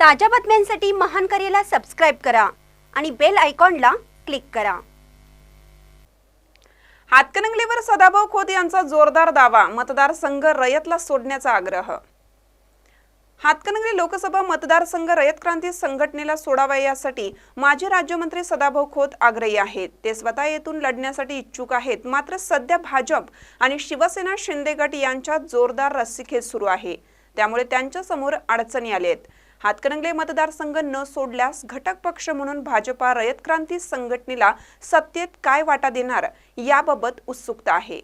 ताज्या बातम्यांसाठी महान करेला सबस्क्राईब करा आणि बेल आयकॉनला क्लिक करा. हातकणंगलेवर सदाभाऊ खोत यांचा जोरदार दावा मतदारसंघ रयतला सोडण्याचा आग्रह. हातकणंगले लोकसभा मतदारसंघ रयत क्रांती संघटनेला सोडावा यासाठी माजी राज्यमंत्री सदाभाऊ खोत आग्रही आहेत. ते स्वतः येथून लढण्यासाठी इच्छुक आहेत. मात्र सध्या भाजप आणि शिवसेना शिंदे गट यांच्यात जोरदार रस्सीखेच सुरू आहे. त्यामुळे त्यांच्यासमोर अडचणी अडचणी आलेत. हातकणंगले मतदारसंघ न सोडल्यास घटक पक्ष म्हणून भाजपा रयत क्रांती संघटनेला सत्तेत काय वाटा देणार याबाबत उत्सुकता आहे.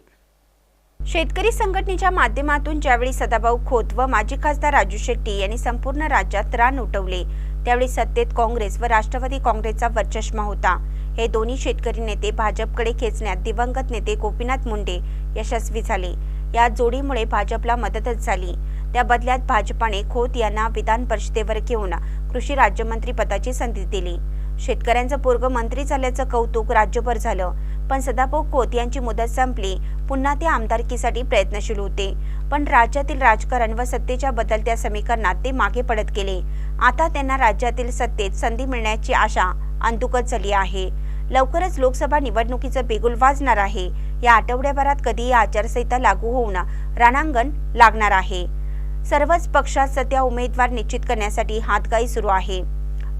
शेतकरी संघटनेच्या माध्यमातून ज्यावेळी सदाभाऊ खोत व माजी खासदार राजू शेट्टी यांनी संपूर्ण राज्यात रान उठवले त्यावेळी सत्तेत काँग्रेस व राष्ट्रवादी काँग्रेसचा वर्चस्मा होता. हे दोन्ही शेतकरी नेते भाजपकडे खेचण्यात दिवंगत नेते गोपीनाथ मुंडे यशस्वी झाले. या जोडीमुळे भाजपला मदतच झाली. त्या बदल्यात भाजपाने खोत यांना विधान परिषदेवर घेऊन कृषी राज्यमंत्री पदाची संधी दिली. शेतकऱ्यांचं पोरग मंत्री झाल्याचं कौतुक राज्यभर झालं. पण सदाभाऊ खोत यांची मुदत संपली. पुन्हा ते आमदारकीसाठी प्रयत्नशील होते. पण राज्यातील राजकारण व सत्तेच्या बदलत्या समीकरणात ते मागे पडत गेले. आता त्यांना राज्यातील सत्तेत संधी मिळण्याची आशा अंधुकच झाली आहे. लवकरच लोकसभा निवडणुकीचं बेगुल वाजणार आहे. या आठवड्याभरात कधीही आचारसंहिता लागू होऊन रणांगण लागणार आहे. सर्वच पक्षात सध्या उमेदवार निश्चित करण्यासाठी हातगाई सुरू आहे.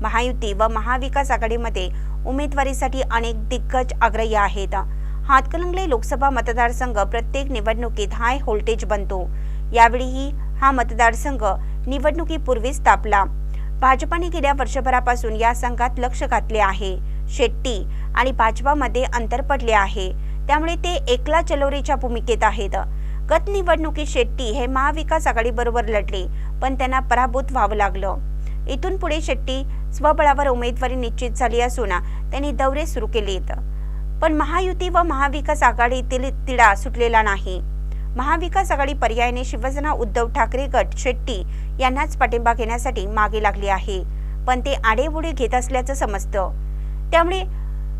महायुती व महाविकास आघाडीमध्ये उमेदवारीसाठी अनेक दिग्गज आग्रही आहेत. हातकलंगले लोकसभा मतदारसंघ प्रत्येक निवडणुकीत हाय व्होल्टेज बनतो. यावेळीही हा मतदारसंघ निवडणुकीपूर्वीच तापला भाजपाने गेल्या वर्षभरापासून या संघात लक्ष घातले आहे. शेट्टी आणि भाजपामध्ये अंतर पडले आहे. त्यामुळे ते एकला चलोरीच्या भूमिकेत आहेत. गत निवडणुकीत शेट्टी हे महाविकास आघाडीबरोबर लढले पण त्यांना पराभूत व्हावं लागलं. इथून पुढे शेट्टी स्वबळावर उमेदवारी निश्चित झाली असून त्यांनी दौरे सुरू केलेत. पण महायुती व महाविकास आघाडीतील तिढा सुटलेला नाही. महाविकास आघाडी पर्यायाने शिवसेना उद्धव ठाकरे गट शेट्टी यांनाच पाठिंबा घेण्यासाठी मागे लागले आहे पण ते आडेबुडे घेत असल्याचं समजतं. त्यामुळे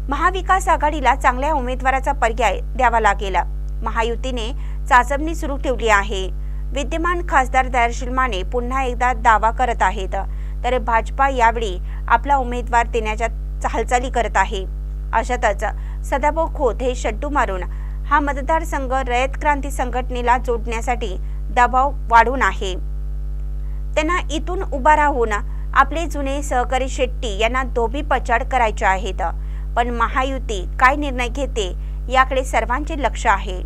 महाविकास आघाडीला चांगल्या उमेदवाराचा पर्याय द्यावा लागेल. महायुतीने चाचपणी सुरू ठेवली आहे. विद्यमान खासदार दयाशील माने पुन्हा एकदा दावा करत आहेत. तर भाजपा यावेळी आपला उमेदवार देण्याच्या हालचाली करत आहे. अशातच सदाभाऊ खोत हे शड्डू मारून हा मतदारसंघ रयत क्रांती संघटनेला जोडण्यासाठी दबाव वाढून आहे. त्यांना इथून उभा राहून आपले जुने सहकारी शेट्टी यांना धोबी पचाड करायचे आहेत. पण महायुती काय निर्णय घेते याकडे सर्वांचे लक्ष आहे.